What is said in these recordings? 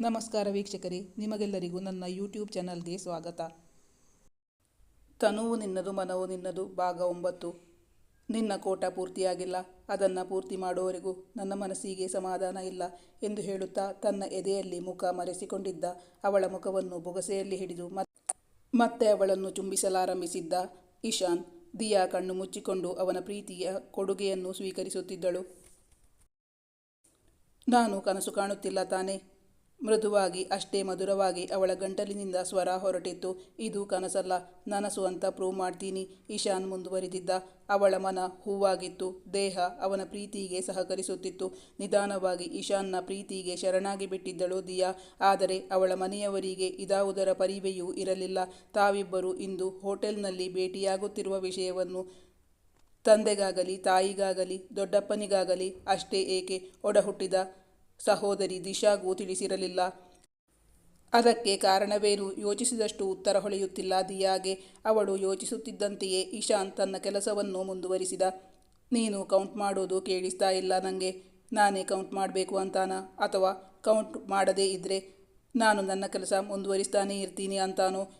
ನಮಸ್ಕಾರ ವೀಕ್ಷಕರೇ, ನಿಮಗೆಲ್ಲರಿಗೂ ನನ್ನ ಯೂಟ್ಯೂಬ್ ಚಾನಲ್ಗೆ ಸ್ವಾಗತ. ತನುವು ನಿನ್ನದು, ಮನವು ನಿನ್ನದು, ಭಾಗ ಒಂಬತ್ತು. ನಿನ್ನ ಕೋಟ ಪೂರ್ತಿಯಾಗಿಲ್ಲ, ಅದನ್ನು ಪೂರ್ತಿ ಮಾಡುವವರೆಗೂ ನನ್ನ ಮನಸ್ಸಿಗೆ ಸಮಾಧಾನ ಇಲ್ಲ ಎಂದು ಹೇಳುತ್ತಾ ತನ್ನ ಎದೆಯಲ್ಲಿ ಮುಖ ಮರೆಸಿಕೊಂಡಿದ್ದ. ಅವಳ ಮುಖವನ್ನು ಬೊಗಸೆಯಲ್ಲಿ ಹಿಡಿದು ಮತ್- ಮತ್ತೆ ಅವಳನ್ನು ಚುಂಬಿಸಲಾರಂಭಿಸಿದ್ದ ಇಶಾನ್ ದಿಯಾ ಕಣ್ಣು ಮುಚ್ಚಿಕೊಂಡು ಅವನ ಪ್ರೀತಿಯ ಕೊಡುಗೆಯನ್ನು ಸ್ವೀಕರಿಸುತ್ತಿದ್ದಳು. ನಾನು ಕನಸು ಕಾಣುತ್ತಿಲ್ಲ ತಾನೇ ಮೃದುವಾಗಿ ಅಷ್ಟೇ ಮಧುರವಾಗಿ ಅವಳ ಗಂಟಲಿನಿಂದ ಸ್ವರ ಹೊರಟಿತ್ತು. ಇದು ಕನಸಲ್ಲ. ನನಸು ಅಂತ ಪ್ರೂವ್ ಮಾಡ್ತೀನಿ. ಇಶಾನ್ ಮುಂದುವರಿದಿದ್ದ ಅವಳ ಮನ ಹೂವಾಗಿತ್ತು. ದೇಹ ಅವನ ಪ್ರೀತಿಗೆ ಸಹಕರಿಸುತ್ತಿತ್ತು. ನಿಧಾನವಾಗಿ ಇಶಾನ್ನ ಪ್ರೀತಿಗೆ ಶರಣಾಗಿ ಬಿಟ್ಟಿದ್ದಳು ದಿಯಾ. ಆದರೆ ಅವಳ ಮನೆಯವರಿಗೆ ಇದಾವುದರ ಪರಿವೆಯೂ ಇರಲಿಲ್ಲ. ತಾವಿಬ್ಬರು ಇಂದು ಹೋಟೆಲ್ನಲ್ಲಿ ಭೇಟಿಯಾಗುತ್ತಿರುವ ವಿಷಯವನ್ನು ತಂದೆಗಾಗಲಿ, ತಾಯಿಗಾಗಲಿ, ದೊಡ್ಡಪ್ಪನಿಗಾಗಲಿ ಅಷ್ಟೇ ಏಕೆ ಒಡಹುಟ್ಟಿದ? ಸಹೋದರಿ ದಿಶಾಗೂ ತಿಳಿಸಿರಲಿಲ್ಲ. ಅದಕ್ಕೆ ಕಾರಣವೇನು? ಯೋಚಿಸಿದಷ್ಟು ಉತ್ತರ ಹೊಳೆಯುತ್ತಿಲ್ಲ. ದಿಯಾಗೆ ಅವಳು ಯೋಚಿಸುತ್ತಿದ್ದಂತೆಯೇ ಇಶಾನ್ ತನ್ನ ಕೆಲಸವನ್ನು ಮುಂದುವರಿಸಿದ. ನೀನು ಕೌಂಟ್ ಮಾಡೋದು ಕೇಳಿಸ್ತಾ ಇಲ್ಲ ನನಗೆ ನಾನೇ ಕೌಂಟ್ ಮಾಡಬೇಕು ಅಂತಾನ? ಅಥವಾ ಕೌಂಟ್ ಮಾಡದೇ ಇದ್ದರೆ ನಾನು ನನ್ನ ಕೆಲಸ ಮುಂದುವರಿಸ್ತಾನೇ ಇರ್ತೀನಿ ಅಂತಾನೋ?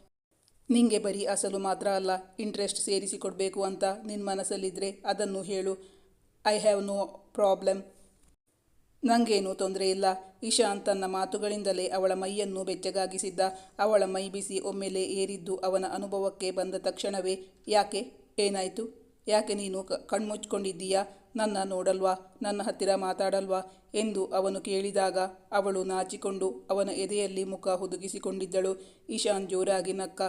ನಿಂಗೆ ಬರೀ ಅಸಲು ಮಾತ್ರ ಅಲ್ಲ ಇಂಟ್ರೆಸ್ಟ್ ಸೇರಿಸಿಕೊಡ್ಬೇಕು ಅಂತ ನಿನ್ನ ಮನಸ್ಸಲ್ಲಿದ್ದರೆ ಅದನ್ನು ಹೇಳು. ಐ ಹ್ಯಾವ್ ನೋ ಪ್ರಾಬ್ಲಮ್ ನನಗೇನು ತೊಂದರೆ ಇಲ್ಲ. ಇಶಾನ್ ತನ್ನ ಮಾತುಗಳಿಂದಲೇ ಅವಳ ಮೈಯನ್ನು ಬೆಚ್ಚಗಾಗಿಸಿದ್ದ. ಅವಳ ಮೈ ಬಿಸಿ ಒಮ್ಮೆಲೆ ಏರಿದ್ದು ಅವನ ಅನುಭವಕ್ಕೆ ಬಂದ ತಕ್ಷಣವೇ, ಯಾಕೆ? ಏನಾಯಿತು? ಯಾಕೆ ನೀನು ಕಣ್ಮುಚ್ಕೊಂಡಿದ್ದೀಯಾ? ನನ್ನ ನೋಡಲ್ವಾ? ನನ್ನ ಹತ್ತಿರ ಮಾತಾಡಲ್ವಾ? ಎಂದು ಅವನು ಕೇಳಿದಾಗ ಅವಳು ನಾಚಿಕೊಂಡು ಅವನ ಎದೆಯಲ್ಲಿ ಮುಖ ಹುದುಗಿಸಿಕೊಂಡಿದ್ದಳು. ಇಶಾನ್ ಜೋರಾಗಿ ನಕ್ಕ,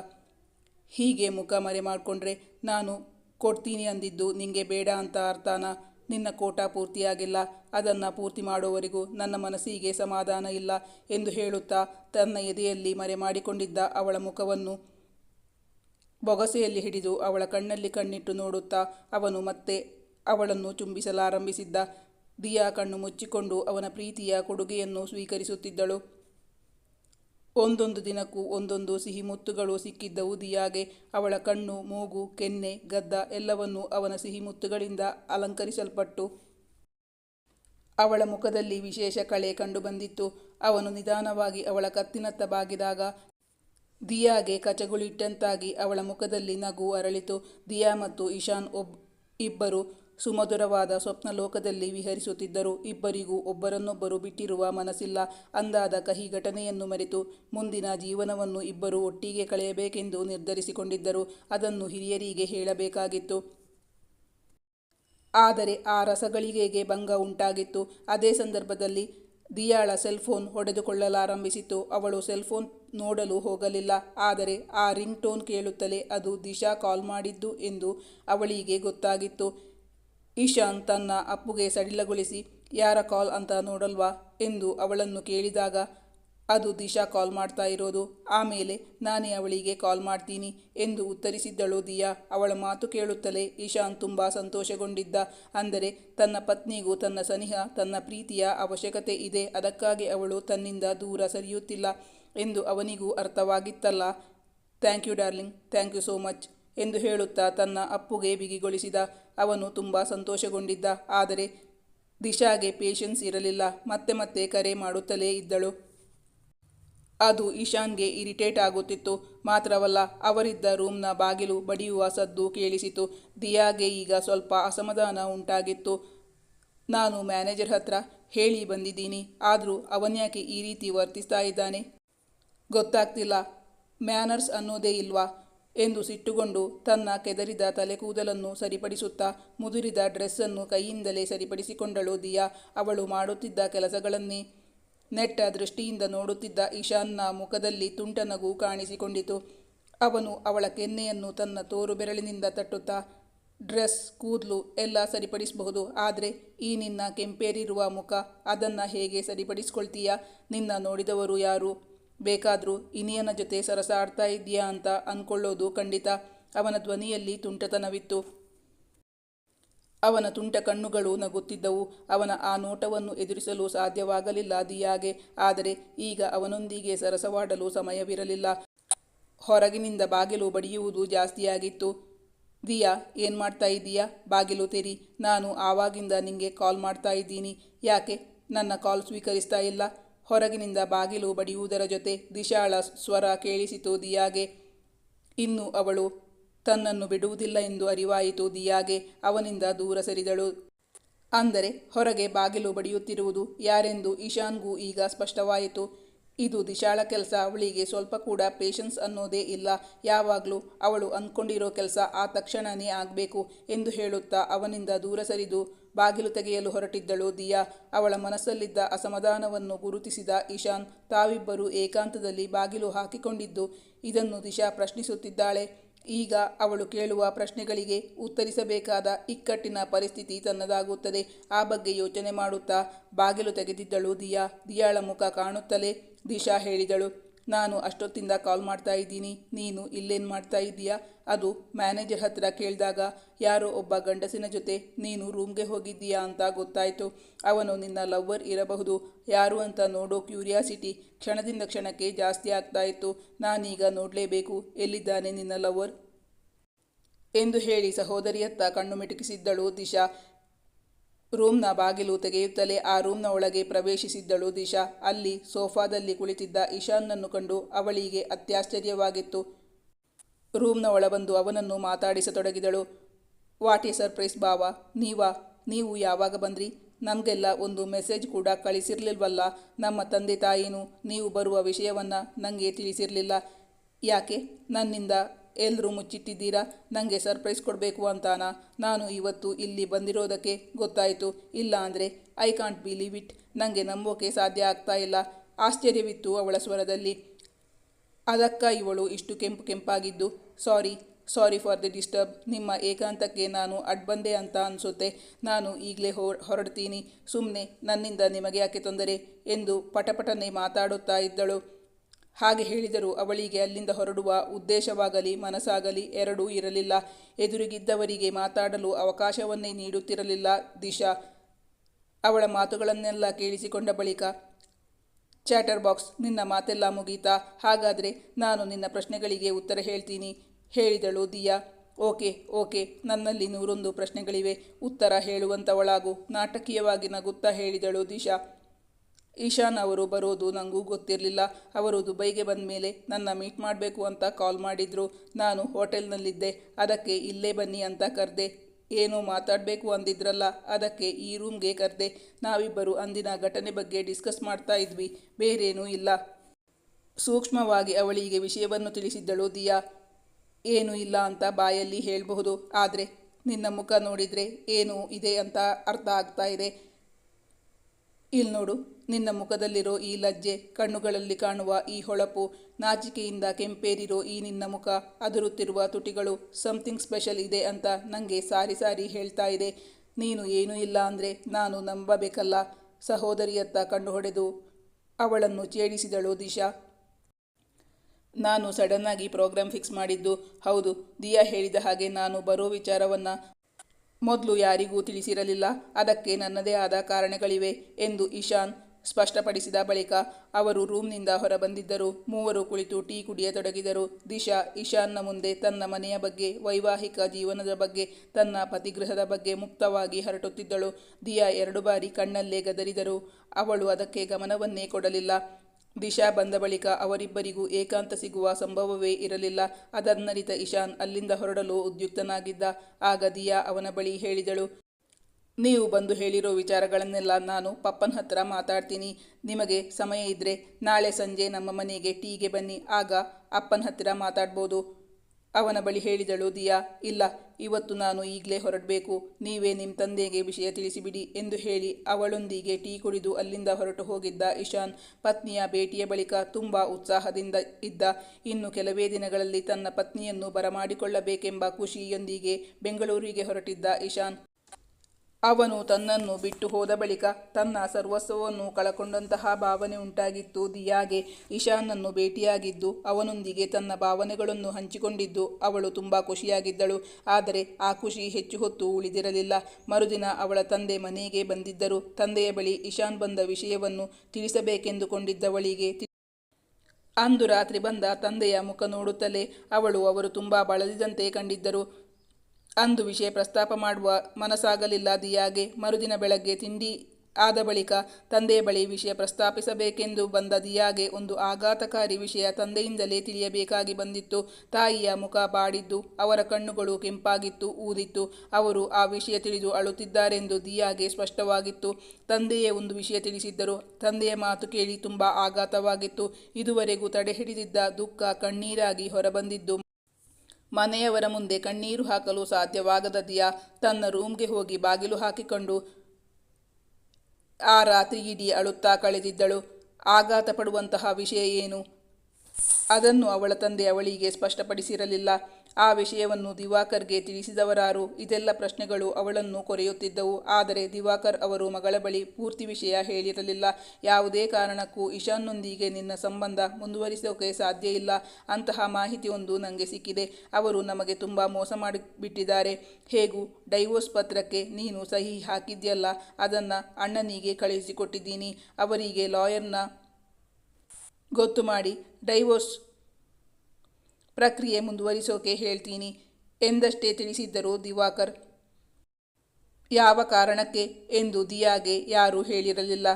ಹೀಗೆ ಮುಖ ಮರೆ ಮಾಡಿಕೊಂಡ್ರೆ ನಾನು ಕೊಡ್ತೀನಿ ಅಂದಿದ್ದು ನಿಂಗೆ ಬೇಡ ಅಂತ ಅರ್ಥನ? ನಿನ್ನ ಕೋಟ ಪೂರ್ತಿಯಾಗಿಲ್ಲ. ಅದನ್ನು ಪೂರ್ತಿ ಮಾಡುವವರೆಗೂ ನನ್ನ ಮನಸ್ಸಿಗೆ ಸಮಾಧಾನ ಇಲ್ಲ ಎಂದು ಹೇಳುತ್ತಾ ತನ್ನ ಎದೆಯಲ್ಲಿ ಮರೆ ಮಾಡಿಕೊಂಡಿದ್ದ ಅವಳ ಮುಖವನ್ನು ಬೊಗಸೆಯಲ್ಲಿ ಹಿಡಿದು ಅವಳ ಕಣ್ಣಲ್ಲಿ ಕಣ್ಣಿಟ್ಟು ನೋಡುತ್ತಾ ಅವನು ಮತ್ತೆ ಅವಳನ್ನು ಚುಂಬಿಸಲಾರಂಭಿಸಿದ್ದ ದಿಯಾ ಕಣ್ಣು ಮುಚ್ಚಿಕೊಂಡು ಅವನ ಪ್ರೀತಿಯ ಕೊಡುಗೆಯನ್ನು ಸ್ವೀಕರಿಸುತ್ತಿದ್ದಳು. ಒಂದೊಂದು ದಿನಕ್ಕೂ ಒಂದೊಂದು ಸಿಹಿ ಮುತ್ತುಗಳು ಸಿಕ್ಕಿದ್ದವು ದಿಯಾಗೆ ಅವಳ ಕಣ್ಣು, ಮೂಗು, ಕೆನ್ನೆ, ಗದ್ದ ಎಲ್ಲವನ್ನೂ ಅವನ ಸಿಹಿ ಮುತ್ತುಗಳಿಂದ ಅಲಂಕರಿಸಲ್ಪಟ್ಟು ಅವಳ ಮುಖದಲ್ಲಿ ವಿಶೇಷ ಕಳೆ ಕಂಡುಬಂದಿತ್ತು. ಅವನು ನಿಧಾನವಾಗಿ ಅವಳ ಕತ್ತಿನತ್ತ ಬಾಗಿದಾಗ ದಿಯಾಗೆ ಕಚಗುಳಿಟ್ಟಂತಾಗಿ ಅವಳ ಮುಖದಲ್ಲಿ ನಗು ಅರಳಿತು. ದಿಯಾ ಮತ್ತು ಇಶಾನ್ ಒಬ್ ಇಬ್ಬರು ಸುಮಧುರವಾದ ಸ್ವಪ್ನ ಲೋಕದಲ್ಲಿ ವಿಹರಿಸುತ್ತಿದ್ದರು. ಇಬ್ಬರಿಗೂ ಒಬ್ಬರನ್ನೊಬ್ಬರು ಬಿಟ್ಟಿರುವ ಮನಸ್ಸಿಲ್ಲ. ಅಂದಾದ ಕಹಿ ಘಟನೆಯನ್ನು ಮರೆತು ಮುಂದಿನ ಜೀವನವನ್ನು ಇಬ್ಬರು ಒಟ್ಟಿಗೆ ಕಳೆಯಬೇಕೆಂದು ನಿರ್ಧರಿಸಿಕೊಂಡಿದ್ದರು. ಅದನ್ನು ಹಿರಿಯರಿಗೆ ಹೇಳಬೇಕಾಗಿತ್ತು. ಆದರೆ ಆ ರಸಗಳಿಗೆಗೆ ಭಂಗ ಉಂಟಾಗಿತ್ತು. ಅದೇ ಸಂದರ್ಭದಲ್ಲಿ ದಿಯಾಳ ಸೆಲ್ಫೋನ್ ಹೊಡೆದುಕೊಳ್ಳಲಾರಂಭಿಸಿತು ಅವಳು ಸೆಲ್ಫೋನ್ ನೋಡಲು ಹೋಗಲಿಲ್ಲ. ಆದರೆ ಆ ರಿಂಗ್ ಟೋನ್ ಕೇಳುತ್ತಲೇ ಅದು ದಿಶಾ ಕಾಲ್ ಮಾಡಿದ್ದು ಎಂದು ಅವಳಿಗೆ ಗೊತ್ತಾಗಿತ್ತು. ಇಶಾನ್ ತನ್ನ ಅಪ್ಪುಗೆ ಸಡಿಲಗೊಳಿಸಿ, ಯಾರ ಕಾಲ್ ಅಂತ ನೋಡಲ್ವಾ? ಎಂದು ಅವಳನ್ನು ಕೇಳಿದಾಗ, ಅದು ದಿಶಾ ಕಾಲ್ ಮಾಡ್ತಾ ಇರೋದು. ಆಮೇಲೆ ನಾನೇ ಅವಳಿಗೆ ಕಾಲ್ ಮಾಡ್ತೀನಿ ಎಂದು ಉತ್ತರಿಸಿದ್ದಳು ದಿಯಾ. ಅವಳ ಮಾತು ಕೇಳುತ್ತಲೇ ಈಶಾನ್ ತುಂಬ ಸಂತೋಷಗೊಂಡಿದ್ದ. ಅಂದರೆ, ತನ್ನ ಪತ್ನಿಗೂ ತನ್ನ ಸನಿಹ, ತನ್ನ ಪ್ರೀತಿಯ ಅವಶ್ಯಕತೆ ಇದೆ. ಅದಕ್ಕಾಗಿ ಅವಳು ತನ್ನಿಂದ ದೂರ ಸರಿಯುತ್ತಿಲ್ಲ ಎಂದು ಅವನಿಗೂ ಅರ್ಥವಾಗಿತ್ತಲ್ಲ. Thank you darling. Thank you so much. ಎಂದು ಹೇಳುತ್ತಾ ತನ್ನ ಅಪ್ಪುಗೆ ಬಿಗಿಗೊಳಿಸಿದ. ಅವನು ತುಂಬ ಸಂತೋಷಗೊಂಡಿದ್ದ. ಆದರೆ ದಿಶಾಗೆ ಪೇಷನ್ಸ್ ಇರಲಿಲ್ಲ. ಮತ್ತೆ ಮತ್ತೆ ಕರೆ ಮಾಡುತ್ತಲೇ ಇದ್ದಳು. ಅದು ಇಶಾನ್ಗೆ ಇರಿಟೇಟ್ ಆಗುತ್ತಿತ್ತು. ಮಾತ್ರವಲ್ಲ, ಅವರಿದ್ದ ರೂಮ್ನ ಬಾಗಿಲು ಬಡಿಯುವ ಸದ್ದು ಕೇಳಿಸಿತು. ದಿಯಾಗೆ ಈಗ ಸ್ವಲ್ಪ ಅಸಮಾಧಾನ ಉಂಟಾಗಿತ್ತು. ನಾನು ಮ್ಯಾನೇಜರ್ ಹತ್ರ ಹೇಳಿ ಬಂದಿದ್ದೀನಿ. ಆದರೂ ಅವನ್ಯಾಕೆ ಈ ರೀತಿ ವರ್ತಿಸ್ತಾ ಇದ್ದಾನೆ? ಗೊತ್ತಾಗ್ತಿಲ್ಲ. ಮ್ಯಾನರ್ಸ್ ಅನ್ನೋದೇ ಇಲ್ವಾ? ಎಂದು ಸಿಟ್ಟುಗೊಂಡು ತನ್ನ ಕೆದರಿದ ತಲೆಕೂದಲನ್ನು ಸರಿಪಡಿಸುತ್ತಾ ಮುದುರಿದ ಡ್ರೆಸ್ಸನ್ನು ಕೈಯಿಂದಲೇ ಸರಿಪಡಿಸಿಕೊಂಡಳು ದಿಯಾ. ಅವಳು ಮಾಡುತ್ತಿದ್ದ ಕೆಲಸಗಳನ್ನೇ ನೆಟ್ಟ ದೃಷ್ಟಿಯಿಂದ ನೋಡುತ್ತಿದ್ದ ಇಶಾನ್ನ ಮುಖದಲ್ಲಿ ತುಂಟನಗು ಕಾಣಿಸಿಕೊಂಡಿತು. ಅವನು ಅವಳ ಕೆನ್ನೆಯನ್ನು ತನ್ನ ತೋರು ಬೆರಳಿನಿಂದ ತಟ್ಟುತ್ತಾ, ಡ್ರೆಸ್, ಕೂದಲು ಎಲ್ಲ ಸರಿಪಡಿಸಬಹುದು, ಆದರೆ ಈ ನಿನ್ನ ಕೆಂಪೇರಿರುವ ಮುಖ ಅದನ್ನು ಹೇಗೆ ಸರಿಪಡಿಸ್ಕೊಳ್ತೀಯಾ? ನಿನ್ನ ನೋಡಿದವರು ಯಾರು? ಬೇಕಾದರೂ ಇನಿಯನ ಜೊತೆ ಸರಸ ಆಡ್ತಾ ಇದೆಯಾ ಅಂತ ಅಂದ್ಕೊಳ್ಳೋದು ಖಂಡಿತ. ಅವನ ಧ್ವನಿಯಲ್ಲಿ ತುಂಟತನವಿತ್ತು. ಅವನ ತುಂಟ ಕಣ್ಣುಗಳು ನಗುತ್ತಿದ್ದವು. ಅವನ ಆ ನೋಟವನ್ನು ಎದುರಿಸಲು ಸಾಧ್ಯವಾಗಲಿಲ್ಲ ದಿಯಾಗೆ. ಆದರೆ ಈಗ ಅವನೊಂದಿಗೆ ಸರಸವಾಡಲು ಸಮಯವಿರಲಿಲ್ಲ. ಹೊರಗಿನಿಂದ ಬಾಗಿಲು ಬಡಿಯುವುದು ಜಾಸ್ತಿಯಾಗಿತ್ತು. ದಿಯಾ, ಏನು ಮಾಡ್ತಾ ಇದ್ದೀಯಾ? ಬಾಗಿಲು ತೆರಿ. ನಾನು ಆವಾಗಿಂದ ನಿಂಗೆ ಕಾಲ್ ಮಾಡ್ತಾ ಇದ್ದೀನಿ. ಯಾಕೆ? ನನ್ನ ಕಾಲ್ ಸ್ವೀಕರಿಸ್ತಾ ಇಲ್ಲ. ಹೊರಗಿನಿಂದ ಬಾಗಿಲು ಬಡಿಯುವುದರ ಜೊತೆ ದಿಶಾಳ ಸ್ವರ ಕೇಳಿಸಿತು ದಿಯಾಗೆ. ಇನ್ನು ಅವಳು ತನ್ನನ್ನು ಬಿಡುವುದಿಲ್ಲ ಎಂದು ಅರಿವಾಯಿತು ದಿಯಾಗೆ. ಅವನಿಂದ ದೂರ ಸರಿದಳು. ಅಂದರೆ ಹೊರಗೆ ಬಾಗಿಲು ಬಡಿಯುತ್ತಿರುವುದು ಯಾರೆಂದು ಈಶಾನ್ಗೂ ಈಗ ಸ್ಪಷ್ಟವಾಯಿತು. ಇದು ದಿಶಾಳ ಕೆಲಸ, ಅವಳಿಗೆ ಸ್ವಲ್ಪ ಕೂಡ ಪೇಷನ್ಸ್ ಅನ್ನೋದೇ ಇಲ್ಲ. ಯಾವಾಗಲೂ ಅವಳು ಅಂದ್ಕೊಂಡಿರೋ ಕೆಲಸ ಆ ತಕ್ಷಣನೇ ಆಗಬೇಕು ಎಂದು ಹೇಳುತ್ತಾ ಅವನಿಂದ ದೂರ ಸರಿದು ಬಾಗಿಲು ತೆಗೆಯಲು ಹೊರಟಿದ್ದಳು ದಿಯಾ. ಅವಳ ಮನಸ್ಸಲ್ಲಿದ್ದ ಅಸಮಾಧಾನವನ್ನು ಗುರುತಿಸಿದ ಇಶಾನ್ ತಾವಿಬ್ಬರು ಏಕಾಂತದಲ್ಲಿ ಬಾಗಿಲು ಹಾಕಿಕೊಂಡಿದ್ದು, ಇದನ್ನು ದಿಶಾ ಪ್ರಶ್ನಿಸುತ್ತಿದ್ದಾಳೆ. ಈಗ ಅವಳು ಕೇಳುವ ಪ್ರಶ್ನೆಗಳಿಗೆ ಉತ್ತರಿಸಬೇಕಾದ ಇಕ್ಕಟ್ಟಿನ ಪರಿಸ್ಥಿತಿ ತನ್ನದಾಗುತ್ತದೆ. ಆ ಬಗ್ಗೆ ಯೋಚನೆ ಮಾಡುತ್ತಾ ಬಾಗಿಲು ತೆಗೆದಿದ್ದಳು ದಿಯಾ. ದಿಯಾಳ ಮುಖ ಕಾಣುತ್ತಲೇ ದಿಶಾ ಹೇಳಿದಳು ನಾನು ಅಷ್ಟೊತ್ತಿಂದ ಕಾಲ್ ಮಾಡ್ತಾ ಇದ್ದೀನಿ. ನೀನು ಇಲ್ಲೇನು ಮಾಡ್ತಾ ಇದ್ದೀಯಾ? ಅದು ಮ್ಯಾನೇಜರ್ ಹತ್ರ ಕೇಳಿದಾಗ, ಯಾರೋ ಒಬ್ಬ ಗಂಡಸಿನ ಜೊತೆ ನೀನು ರೂಮ್ಗೆ ಹೋಗಿದ್ದೀಯಾ ಅಂತ ಗೊತ್ತಾಯಿತು. ಅವನು ನಿನ್ನ ಲವ್ವರ್ ಇರಬಹುದು, ಯಾರು ಅಂತ ನೋಡೋ ಕ್ಯೂರಿಯಾಸಿಟಿ ಕ್ಷಣದಿಂದ ಕ್ಷಣಕ್ಕೆ ಜಾಸ್ತಿ ಆಗ್ತಾ ಇತ್ತು. ನಾನೀಗ ನೋಡಲೇಬೇಕು, ಎಲ್ಲಿದ್ದಾನೆ ನಿನ್ನ ಲವ್ವರ್? ಎಂದು ಹೇಳಿ ಸಹೋದರಿಯತ್ತ ಕಣ್ಣು ಮಿಟುಕಿಸಿದ್ದಳು ದಿಶಾ. ರೂಮ್ನ ಬಾಗಿಲು ತೆಗೆಯುತ್ತಲೇ ಆ ರೂಮ್ನ ಒಳಗೆ ಪ್ರವೇಶಿಸಿದ್ದಳು ದಿಶಾ. ಅಲ್ಲಿ ಸೋಫಾದಲ್ಲಿ ಕುಳಿತಿದ್ದ ಇಶಾನ್ನನ್ನು ಕಂಡು ಅವಳಿಗೆ ಅತ್ಯಾಶ್ಚರ್ಯವಾಗಿತ್ತು. ರೂಮ್ನ ಒಳಬಂದು ಅವನನ್ನು ಮಾತಾಡಿಸತೊಡಗಿದಳು. ವಾಟ್ ಎ ಸರ್ಪ್ರೈಸ್ ಬಾವ, ನೀವಾ? ನೀವು ಯಾವಾಗ ಬಂದ್ರಿ? ನಮಗೆಲ್ಲ ಒಂದು ಮೆಸೇಜ್ ಕೂಡ ಕಳಿಸಿರಲಿಲ್ವಲ್ಲ? ನಮ್ಮ ತಂದೆ ತಾಯಿನೂ ನೀವು ಬರುವ ವಿಷಯವನ್ನು ನನಗೆ ತಿಳಿಸಿರಲಿಲ್ಲ. ಯಾಕೆ? ನನ್ನಿಂದ ಎಲ್ಲರೂ ಮುಚ್ಚಿಟ್ಟಿದ್ದೀರಾ? ನನಗೆ ಸರ್ಪ್ರೈಸ್ ಕೊಡಬೇಕು ಅಂತಾನಾ? ನಾನು ಇವತ್ತು ಇಲ್ಲಿ ಬಂದಿರೋದಕ್ಕೆ ಗೊತ್ತಾಯಿತು. ಇಲ್ಲ ಅಂದರೆ ಐ ಕಾಂಟ್ ಬಿಲೀವ್ ಇಟ್ ನನಗೆ ನಂಬೋಕೆ ಸಾಧ್ಯ ಆಗ್ತಾ ಇಲ್ಲ. ಆಶ್ಚರ್ಯವಿತ್ತು ಅವಳ ಸ್ವರದಲ್ಲಿ. ಅದಕ್ಕ ಇವಳು ಇಷ್ಟು ಕೆಂಪು ಕೆಂಪಾಗಿದ್ದು. Sorry sorry for the disturb. ನಿಮ್ಮ ಏಕಾಂತಕ್ಕೆ ನಾನು ಅಡ್ಬಂದೆ ಅಂತ ಅನಿಸುತ್ತೆ. ನಾನು ಈಗಲೇ ಹೊರ ಹೊರಡ್ತೀನಿ. ಸುಮ್ಮನೆ ನನ್ನಿಂದ ನಿಮಗೆ ಯಾಕೆ ತೊಂದರೆ? ಎಂದು ಪಟಪಟನೆ ಮಾತಾಡುತ್ತಾ ಇದ್ದಳು. ಹಾಗೆ ಹೇಳಿದರೂ, ಅವಳಿಗೆ ಅಲ್ಲಿಂದ ಹೊರಡುವ ಉದ್ದೇಶವಾಗಲಿ, ಮನಸ್ಸಾಗಲಿ ಎರಡೂ ಇರಲಿಲ್ಲ. ಎದುರಿಗಿದ್ದವರಿಗೆ ಮಾತಾಡಲು ಅವಕಾಶವನ್ನೇ ನೀಡುತ್ತಿರಲಿಲ್ಲ ದಿಶಾ. ಅವಳ ಮಾತುಗಳನ್ನೆಲ್ಲ ಕೇಳಿಸಿಕೊಂಡ ಬಳಿಕ ಚಾಟರ್ ಬಾಕ್ಸ್ ನಿನ್ನ ಮಾತೆಲ್ಲ ಮುಗೀತಾ? ಹಾಗಾದರೆ ನಾನು ನಿನ್ನ ಪ್ರಶ್ನೆಗಳಿಗೆ ಉತ್ತರ ಹೇಳ್ತೀನಿ, ಹೇಳಿದಳು ದಿಯಾ. ಓಕೆ ಓಕೆ, ನನ್ನಲ್ಲಿ ನೂರೊಂದು ಪ್ರಶ್ನೆಗಳಿವೆ. ಉತ್ತರ ಹೇಳುವಂಥವಳಾಗು ನಾಟಕೀಯವಾಗಿ ನಗುತ್ತಾ ಹೇಳಿದಳು ದಿಶಾ. ಈಶಾನ್ ಅವರು ಬರೋದು ನನಗೂ ಗೊತ್ತಿರಲಿಲ್ಲ. ಅವರು ದುಬೈಗೆ ಬಂದ ಮೇಲೆ ನನ್ನ ಮೀಟ್ ಮಾಡಬೇಕು ಅಂತ ಕಾಲ್ ಮಾಡಿದರು. ನಾನು ಹೋಟೆಲ್ನಲ್ಲಿದ್ದೆ. ಅದಕ್ಕೆ ಇಲ್ಲೇ ಬನ್ನಿ ಅಂತ ಕರೆದೆ. ಏನೋ ಮಾತಾಡಬೇಕು ಅಂದಿದ್ರಲ್ಲ, ಅದಕ್ಕೆ ಈ ರೂಮ್ಗೆ ಕರೆದೆ. ನಾವಿಬ್ಬರು ಅಂದಿನ ಘಟನೆ ಬಗ್ಗೆ ಡಿಸ್ಕಸ್ ಮಾಡ್ತಾ ಇದ್ವಿ. ಬೇರೇನೂ ಇಲ್ಲ. ಸೂಕ್ಷ್ಮವಾಗಿ ಅವಳಿಗೆ ವಿಷಯವನ್ನು ತಿಳಿಸಿದ್ದಳು ದಿಯಾ. ಏನೂ ಇಲ್ಲ ಅಂತ ಬಾಯಲ್ಲಿ ಹೇಳಬಹುದು. ಆದರೆ ನಿನ್ನ ಮುಖ ನೋಡಿದರೆ ಏನು ಇದೆ ಅಂತ ಅರ್ಥ ಆಗ್ತಾ ಇದೆ. ಇಲ್ಲಿ ನೋಡು, ನಿನ್ನ ಮುಖದಲ್ಲಿರೋ ಈ ಲಜ್ಜೆ, ಕಣ್ಣುಗಳಲ್ಲಿ ಕಾಣುವ ಈ ಹೊಳಪು, ನಾಚಿಕೆಯಿಂದ ಕೆಂಪೇರಿರೋ ಈ ನಿನ್ನ ಮುಖ, ಅದುರುತ್ತಿರುವ ತುಟಿಗಳು ಸಮಥಿಂಗ್ ಸ್ಪೆಷಲ್ ಇದೆ ಅಂತ ನನಗೆ ಸಾರಿ ಸಾರಿ ಹೇಳ್ತಾ ಇದೆ. ನೀನು ಏನೂ ಇಲ್ಲ ಅಂದರೆ ನಾನು ನಂಬಬೇಕಲ್ಲ, ಸಹೋದರಿಯತ್ತ ಕಂಡು ಹೊಡೆದು ಅವಳನ್ನು ಛೇಡಿಸಿದಳು ದಿಶಾ. ನಾನು ಸಡನ್ನಾಗಿ ಪ್ರೋಗ್ರಾಮ್ ಫಿಕ್ಸ್ ಮಾಡಿದ್ದು, ಹೌದು, ದಿಯಾ ಹೇಳಿದ ಹಾಗೆ ನಾನು ಬರೋ ವಿಚಾರವನ್ನು ಮೊದಲು ಯಾರಿಗೂ ತಿಳಿಸಿರಲಿಲ್ಲ. ಅದಕ್ಕೆ ನನ್ನದೇ ಆದ ಕಾರಣಗಳಿವೆ ಎಂದು ಇಶಾನ್ ಸ್ಪಷ್ಟಪಡಿಸಿದ ಬಳಿಕ ಅವರು ರೂಮ್ನಿಂದ ಹೊರಬಂದಿದ್ದರು. ಮೂವರು ಕುಳಿತು ಟೀ ಕುಡಿಯತೊಡಗಿದರು ದಿಶಾ, ಇಶಾನ್ನ ಮುಂದೆ ತನ್ನ ಮನೆಯ ಬಗ್ಗೆ, ವೈವಾಹಿಕ ಜೀವನದ ಬಗ್ಗೆ, ತನ್ನ ಪತಿಗೃಹದ ಬಗ್ಗೆ ಮುಕ್ತವಾಗಿ ಹರಟುತ್ತಿದ್ದಳು. ದಿಯಾ ಎರಡು ಬಾರಿ ಕಣ್ಣಲ್ಲೇ ಗದರಿದರು. ಅವಳು ಅದಕ್ಕೆ ಗಮನವನ್ನೇ ಕೊಡಲಿಲ್ಲ. ದಿಶಾ ಬಂದ ಬಳಿಕ ಅವರಿಬ್ಬರಿಗೂ ಏಕಾಂತ ಸಿಗುವ ಸಂಭವವೇ ಇರಲಿಲ್ಲ. ಅದನ್ನರಿತ ಇಶಾನ್ ಅಲ್ಲಿಂದ ಹೊರಡಲು ಉದ್ಯುಕ್ತನಾಗಿದ್ದ. ಆಗ ದಿಯಾ ಅವನ ಬಳಿ ಹೇಳಿದಳು, ನೀವು ಬಂದು ಹೇಳಿರೋ ವಿಚಾರಗಳನ್ನೆಲ್ಲ ನಾನು ಪಪ್ಪನ ಹತ್ರ ಮಾತಾಡ್ತೀನಿ. ನಿಮಗೆ ಸಮಯ ಇದ್ರೆ ನಾಳೆ ಸಂಜೆ ನಮ್ಮ ಮನೆಗೆ ಟೀಗೆ ಬನ್ನಿ. ಆಗ ಅಪ್ಪನ ಹತ್ತಿರ ಮಾತಾಡ್ಬೋದು. ಅವನ ಬಳಿ ಹೇಳಿದಳು, ದಿಯಾ, ಇಲ್ಲ, ಇವತ್ತು ನಾನು ಈಗಲೇ ಹೊರಡಬೇಕು, ನೀವೇ ನಿಮ್ಮ ತಂದೆಗೆ ವಿಷಯ ತಿಳಿಸಿಬಿಡಿ ಎಂದು ಹೇಳಿ ಅವಳೊಂದಿಗೆ ಟೀ ಕುಡಿದು ಅಲ್ಲಿಂದ ಹೊರಟು ಹೋಗಿದ್ದ ಇಶಾನ್. ಪತ್ನಿಯ ಭೇಟಿಯ ಬಳಿಕ ತುಂಬ ಉತ್ಸಾಹದಿಂದ ಇದ್ದ. ಇನ್ನು ಕೆಲವೇ ದಿನಗಳಲ್ಲಿ ತನ್ನ ಪತ್ನಿಯನ್ನು ಬರಮಾಡಿಕೊಳ್ಳಬೇಕೆಂಬ ಖುಷಿಯೊಂದಿಗೆ ಬೆಂಗಳೂರಿಗೆ ಹೊರಟಿದ್ದ ಇಶಾನ್. ಅವನು ತನ್ನನ್ನು ಬಿಟ್ಟು ಹೋದ ಬಳಿಕ ತನ್ನ ಸರ್ವಸ್ವವನ್ನು ಕಳಕೊಂಡಂತಹ ಭಾವನೆ ಉಂಟಾಗಿತ್ತು. ದಿಯಾಗೆ ಇಶಾನನ್ನು ಭೇಟಿಯಾಗಿದ್ದು, ಅವನೊಂದಿಗೆ ತನ್ನ ಭಾವನೆಗಳನ್ನು ಹಂಚಿಕೊಂಡಿದ್ದು, ಅವಳು ತುಂಬ ಖುಷಿಯಾಗಿದ್ದಳು. ಆದರೆ ಆ ಖುಷಿ ಹೆಚ್ಚು ಹೊತ್ತು ಉಳಿದಿರಲಿಲ್ಲ. ಮರುದಿನ ಅವಳ ತಂದೆ ಮನೆಗೆ ಬಂದಿದ್ದರು. ತಂದೆಯ ಬಳಿ ಇಶಾನ್ ಬಂದ ವಿಷಯವನ್ನು ತಿಳಿಸಬೇಕೆಂದುಕೊಂಡಿದ್ದವಳಿಗೆ ಅಂದು ರಾತ್ರಿ ಬಂದ ತಂದೆಯ ಮುಖ ನೋಡುತ್ತಲೇ ಅವಳು ಅವರು ತುಂಬ ಬಳಲಿದಂತೆ ಕಂಡಿದ್ದರು. ಅಂದು ವಿಷಯ ಪ್ರಸ್ತಾಪ ಮಾಡುವ ಮನಸ್ಸಾಗಲಿಲ್ಲ ದಿಯಾಗೆ. ಮರುದಿನ ಬೆಳಗ್ಗೆ ತಿಂಡಿ ಆದ ಬಳಿಕ ತಂದೆಯ ಬಳಿ ವಿಷಯ ಪ್ರಸ್ತಾಪಿಸಬೇಕೆಂದು ಬಂದ ದಿಯಾಗೆ ಒಂದು ಆಘಾತಕಾರಿ ವಿಷಯ ತಂದೆಯಿಂದಲೇ ತಿಳಿಯಬೇಕಾಗಿ ಬಂದಿತ್ತು. ತಾಯಿಯ ಮುಖ ಬಾಡಿದ್ದು, ಅವರ ಕಣ್ಣುಗಳು ಕೆಂಪಾಗಿತ್ತು, ಊದಿತ್ತು. ಅವರು ಆ ವಿಷಯ ತಿಳಿದು ಅಳುತ್ತಿದ್ದಾರೆಂದು ದಿಯಾಗೆ ಸ್ಪಷ್ಟವಾಗಿತ್ತು. ತಂದೆಯೇ ಒಂದು ವಿಷಯ ತಿಳಿಸಿದ್ದರು. ತಂದೆಯ ಮಾತು ಕೇಳಿ ತುಂಬ ಆಘಾತವಾಗಿತ್ತು. ಇದುವರೆಗೂ ತಡೆಹಿಡಿದಿದ್ದ ದುಃಖ ಕಣ್ಣೀರಾಗಿ ಹೊರಬಂದಿದ್ದು ಮನೆಯವರ ಮುಂದೆ ಕಣ್ಣೀರು ಹಾಕಲು ಸಾಧ್ಯವಾಗದ ದಿಯಾ ತನ್ನ ರೂಮ್ಗೆ ಹೋಗಿ ಬಾಗಿಲು ಹಾಕಿಕೊಂಡು ಆ ರಾತ್ರಿ ಇಡೀ ಅಳುತ್ತಾ ಕಳೆದಿದ್ದಳು. ಆಘಾತ ಪಡುವಂತಹ ವಿಷಯ ಏನು? ಅದನ್ನು ಅವಳ ತಂದೆ ಅವಳಿಗೆ ಸ್ಪಷ್ಟಪಡಿಸಿರಲಿಲ್ಲ. ಆ ವಿಷಯವನ್ನು ದಿವಾಕರ್ಗೆ ತಿಳಿಸಿದವರಾರು. ಇದೆಲ್ಲ ಪ್ರಶ್ನೆಗಳು ಅವಳನ್ನು ಕೊರೆಯುತ್ತಿದ್ದವು. ಆದರೆ ದಿವಾಕರ್ ಅವರು ಮಗಳ ಬಳಿ ಪೂರ್ತಿ ವಿಷಯ ಹೇಳಿರಲಿಲ್ಲ. ಯಾವುದೇ ಕಾರಣಕ್ಕೂ ಇಶಾನ್ನೊಂದಿಗೆ ನಿನ್ನ ಸಂಬಂಧ ಮುಂದುವರಿಸೋಕೆ ಸಾಧ್ಯ ಇಲ್ಲ. ಅಂತಹ ಮಾಹಿತಿಯೊಂದು ನನಗೆ ಸಿಕ್ಕಿದೆ. ಅವರು ನಮಗೆ ತುಂಬ ಮೋಸ ಮಾಡಿಬಿಟ್ಟಿದ್ದಾರೆ. ಹೇಗೂ, ಡೈವೋರ್ಸ್ ಪತ್ರಕ್ಕೆ ನೀನು ಸಹಿ ಹಾಕಿದ್ಯಲ್ಲ, ಅದನ್ನು ಅಣ್ಣನಿಗೆ ಕಳುಹಿಸಿಕೊಟ್ಟಿದ್ದೀನಿ. ಅವರಿಗೆ ಲಾಯರ್ನ ಗೊತ್ತು ಮಾಡಿ, ಡೈವೋರ್ಸ್ ಪ್ರಕ್ರಿಯೆ ಮುಂದುವರಿಸೋಕೆ ಹೇಳ್ತೀನಿ ಎಂದಷ್ಟೇ ತಿಳಿಸಿದ್ದರು ದಿವಾಕರ್ ಯಾವ ಕಾರಣಕ್ಕೆ ಎಂದು ದಿಯಾಗೆ ಯಾರೂ ಹೇಳಿರಲಿಲ್ಲ.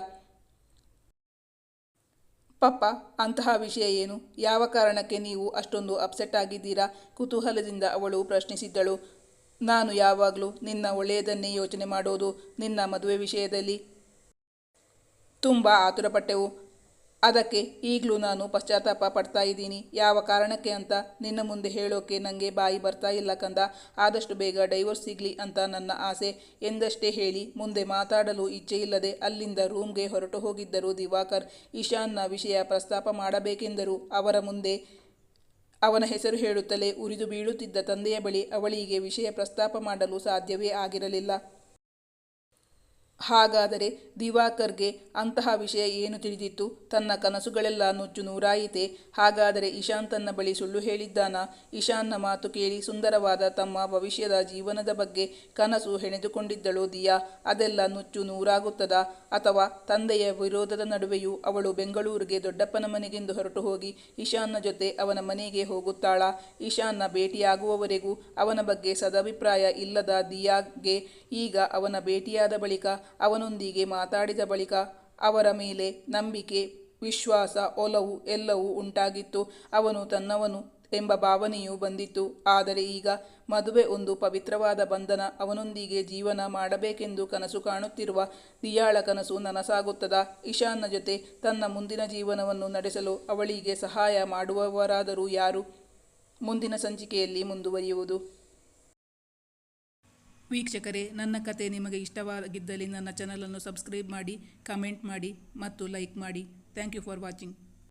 ಪಪ್ಪ ಅಂತಹ ವಿಷಯ ಏನು? ಯಾವ ಕಾರಣಕ್ಕೆ ನೀವು ಅಷ್ಟೊಂದು ಅಪ್ಸೆಟ್ ಆಗಿದ್ದೀರಾ? ಕುತೂಹಲದಿಂದ ಅವಳು ಪ್ರಶ್ನಿಸಿದ್ದಳು. ನಾನು ಯಾವಾಗಲೂ ನಿನ್ನ ಒಳ್ಳೆಯದನ್ನೇ ಯೋಚನೆ ಮಾಡೋದು ನಿನ್ನ ಮದುವೆ ವಿಷಯದಲ್ಲಿ ತುಂಬ ಆತುರಪಟ್ಟೆವು. ಅದಕ್ಕೆ ಈಗಲೂ ನಾನು ಪಶ್ಚಾತ್ತಾಪ ಪಡ್ತಾ ಇದ್ದೀನಿ. ಯಾವ ಕಾರಣಕ್ಕೆ ಅಂತ ನಿನ್ನ ಮುಂದೆ ಹೇಳೋಕೆ ನನಗೆ ಬಾಯಿ ಬರ್ತಾ ಇಲ್ಲ ಕಂದ. ಆದಷ್ಟು ಬೇಗ ಡೈವರ್ಸ್ ಸಿಗಲಿ ಅಂತ ನನ್ನ ಆಸೆ. ಎಂದಷ್ಟೇ ಹೇಳಿ ಮುಂದೆ ಮಾತಾಡಲು ಇಚ್ಛೆ ಇಲ್ಲದೆ ಅಲ್ಲಿಂದ ರೂಮ್ಗೆ ಹೊರಟು ಹೋಗಿದ್ದರು ದಿವಾಕರ್. ಇಶಾನ್ನ ವಿಷಯ ಪ್ರಸ್ತಾಪ ಮಾಡಬೇಕೆಂದರು. ಅವರ ಮುಂದೆ ಅವನ ಹೆಸರು ಹೇಳುತ್ತಲೇ ಉರಿದು ಬೀಳುತ್ತಿದ್ದ ತಂದೆಯ ಬಳಿ ಅವಳಿಗೆ ವಿಷಯ ಪ್ರಸ್ತಾಪ ಮಾಡಲು ಸಾಧ್ಯವೇ ಆಗಿರಲಿಲ್ಲ. ಹಾಗಾದರೆ ದಿವಾಕರ್ಗೆ ಅಂತಹ ವಿಷಯ ಏನು ತಿಳಿದಿತ್ತು? ತನ್ನ ಕನಸುಗಳೆಲ್ಲ ನುಚ್ಚು ನೂರಾಯಿತೆ. ಹಾಗಾದರೆ ಇಶಾನ್ ತನ್ನ ಬಳಿ ಸುಳ್ಳು ಹೇಳಿದ್ದಾನ? ಇಶಾನ್ನ ಮಾತು ಕೇಳಿ ಸುಂದರವಾದ ತಮ್ಮ ಭವಿಷ್ಯದ ಜೀವನದ ಬಗ್ಗೆ ಕನಸು ಹೆಣೆದುಕೊಂಡಿದ್ದಳು ದಿಯಾ. ಅದೆಲ್ಲ ನುಚ್ಚು ನೂರಾಗುತ್ತದಾ? ಅಥವಾ ತಂದೆಯ ವಿರೋಧದ ನಡುವೆಯೂ ಅವಳು ಬೆಂಗಳೂರಿಗೆ ದೊಡ್ಡಪ್ಪನ ಮನೆಗೆಂದು ಹೊರಟು ಹೋಗಿ ಇಶಾನ್ನ ಜೊತೆ ಅವನ ಮನೆಗೆ ಹೋಗುತ್ತಾಳ? ಇಶಾನ್ನ ಭೇಟಿಯಾಗುವವರೆಗೂ ಅವನ ಬಗ್ಗೆ ಸದಭಿಪ್ರಾಯ ಇಲ್ಲದ ದಿಯಾಗೆ ಈಗ ಅವನ ಭೇಟಿಯಾದ ಬಳಿಕ ಅವನೊಂದಿಗೆ ಮಾತಾಡಿದ ಬಳಿಕ ಅವರ ಮೇಲೆ ನಂಬಿಕೆ, ವಿಶ್ವಾಸ, ಒಲವು ಎಲ್ಲವೂ ಉಂಟಾಗಿತ್ತು. ಅವನು ತನ್ನವನು ಎಂಬ ಭಾವನೆಯೂ ಬಂದಿತ್ತು. ಆದರೆ ಈಗ ಮದುವೆ ಒಂದು ಪವಿತ್ರವಾದ ಬಂಧನ. ಅವನೊಂದಿಗೆ ಜೀವನ ಮಾಡಬೇಕೆಂದು ಕನಸು ಕಾಣುತ್ತಿರುವ ದಿಯಾಳ ಕನಸು ನನಸಾಗುತ್ತದ. ಇಶಾನ್ನ ಜೊತೆ ತನ್ನ ಮುಂದಿನ ಜೀವನವನ್ನು ನಡೆಸಲು ಅವಳಿಗೆ ಸಹಾಯ ಮಾಡುವವರಾದರೂ ಯಾರು? ಮುಂದಿನ ಸಂಚಿಕೆಯಲ್ಲಿ ಮುಂದುವರಿಯುವುದು. ವೀಕ್ಷಕರೇ, ನನ್ನ ಕತೆ ನಿಮಗೆ ಇಷ್ಟವಾಗಿದ್ದಲ್ಲಿ ನನ್ನ ಚಾನಲನ್ನು ಸಬ್ಸ್ಕ್ರೈಬ್ ಮಾಡಿ ಕಮೆಂಟ್ ಮಾಡಿ ಮತ್ತು ಲೈಕ್ ಮಾಡಿ. Thank you for watching